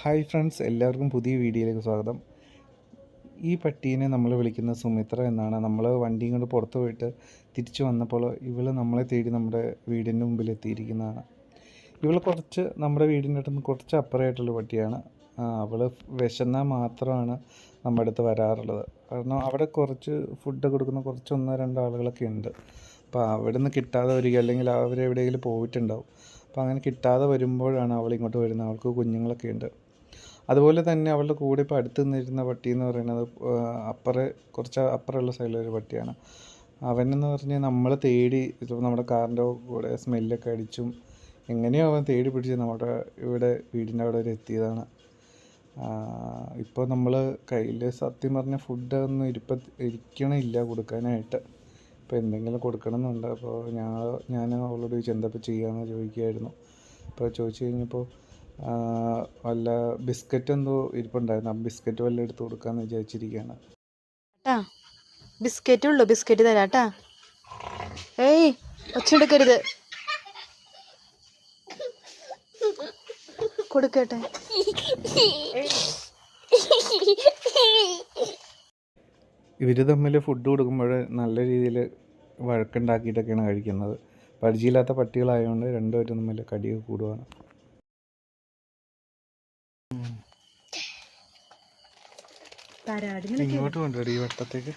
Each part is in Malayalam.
ഹായ് ഫ്രണ്ട്സ് എല്ലാവർക്കും പുതിയ വീഡിയോയിലേക്ക് സ്വാഗതം. ഈ പട്ടീനെ നമ്മൾ വിളിക്കുന്ന സുമിത്ര എന്നാണ്. നമ്മൾ വണ്ടിയും കൊണ്ട് പുറത്ത് പോയിട്ട് തിരിച്ചു വന്നപ്പോൾ ഇവൾ നമ്മളെ തേടി നമ്മുടെ വീടിന്റെ മുമ്പിൽ എത്തിയിരിക്കുന്നതാണ്. ഇവൾ കുറച്ച് നമ്മുടെ വീടിന്റെ അടുത്ത് കുറച്ച് അപ്പുറമായിട്ടുള്ള പട്ടിയാണ്. അവൾ വിശന്നാൽ മാത്രമാണ് നമ്മുടെ അടുത്ത് വരാറുള്ളത്. കാരണം അവിടെ കുറച്ച് ഫുഡ് കൊടുക്കുന്ന കുറച്ച് ഒന്നോ രണ്ടോ ആളുകളൊക്കെ ഉണ്ട്. അപ്പോൾ അവിടെ നിന്ന് കിട്ടാതെ വരിക അല്ലെങ്കിൽ അവരെവിടെയെങ്കിലും പോയിട്ടുണ്ടാവും. അപ്പോൾ അങ്ങനെ കിട്ടാതെ വരുമ്പോഴാണ് അവൾ ഇങ്ങോട്ട് വരുന്നത്. അവൾക്ക് കുഞ്ഞുങ്ങളൊക്കെ ഉണ്ട്. അതുപോലെ തന്നെ അവളുടെ കൂടെ ഇപ്പോൾ അടുത്ത് നിന്നിരുന്ന പട്ടി എന്ന് പറയുന്നത് അപ്പറ് കുറച്ച് അപ്പുറമുള്ള സൈഡിലൊരു പട്ടിയാണ്. അവനെന്ന് പറഞ്ഞാൽ നമ്മൾ തേടി ഇപ്പോൾ നമ്മുടെ കാറിന്റെ കൂടെ സ്മെല്ലൊക്കെ അടിച്ചും എങ്ങനെയോ അവൻ തേടി പിടിച്ച് നമ്മുടെ ഇവിടെ വീടിന്റെ അവിടെ വരെ എത്തിയതാണ്. ഇപ്പോൾ നമ്മൾ കയ്യിൽ സത്യം പറഞ്ഞ ഫുഡ് ഒന്നും ഇരിപ്പ ഇരിക്കണില്ല കൊടുക്കാനായിട്ട്. ഇപ്പോൾ എന്തെങ്കിലും കൊടുക്കണം എന്നുണ്ട് അപ്പോൾ ഞാൻ ഞാൻ അവളോട് ചോദിച്ചു എന്താ ഇപ്പോൾ ചെയ്യാമെന്ന് ചോദിക്കുകയായിരുന്നു. അപ്പോൾ ചോദിച്ചു കഴിഞ്ഞപ്പോൾ വല്ല ബിസ്ക്കറ്റ് എന്തോ ഇരിപ്പുണ്ടായിരുന്നു. ആ ബിസ്ക്കറ്റ് വല്ല എടുത്ത് കൊടുക്കാന്ന് വിചാരിച്ചിരിക്കുകയാണ് ട്ടാ ബിസ്ക്കറ്റ് ഉള്ളു. ബിസ്ക്കറ്റ് തരാട്ടാ ഏയ് ഒച്ചെടുക്കരുത്. കൊടുക്കട്ടെ. ഇവർ തമ്മിൽ ഫുഡ് കൊടുക്കുമ്പോൾ നല്ല രീതിയിൽ വഴക്കുണ്ടാക്കിയിട്ടൊക്കെയാണ് കഴിക്കുന്നത്. പരിചയമില്ലാത്ത പട്ടികളായതുകൊണ്ട് രണ്ടുപേരും തമ്മിൽ കടിയൊക്കെ കൂടുവാണ്. ഇങ്ങോട്ട് കൊണ്ടുവരും ഈ വട്ടത്തേക്ക്.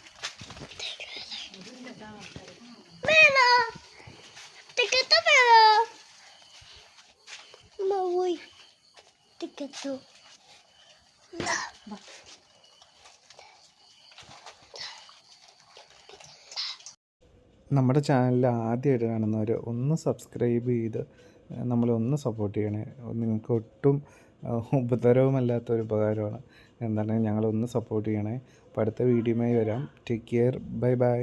നമ്മുടെ ചാനലിൽ ആദ്യമായിട്ട് കാണുന്നവർ ഒന്ന് സബ്സ്ക്രൈബ് ചെയ്ത് നമ്മളെ ഒന്ന് സപ്പോർട്ട് ചെയ്യണേ. നിങ്ങൾക്ക് ഒട്ടും ഉപദ്രവമല്ലാത്ത ഒരു ഉപകാരമാണ് എന്താണ് ഞങ്ങളൊന്ന് സപ്പോർട്ട് ചെയ്യണേ. അപ്പോൾ അടുത്ത വീഡിയോയുമായി വരാം. Take care bye bye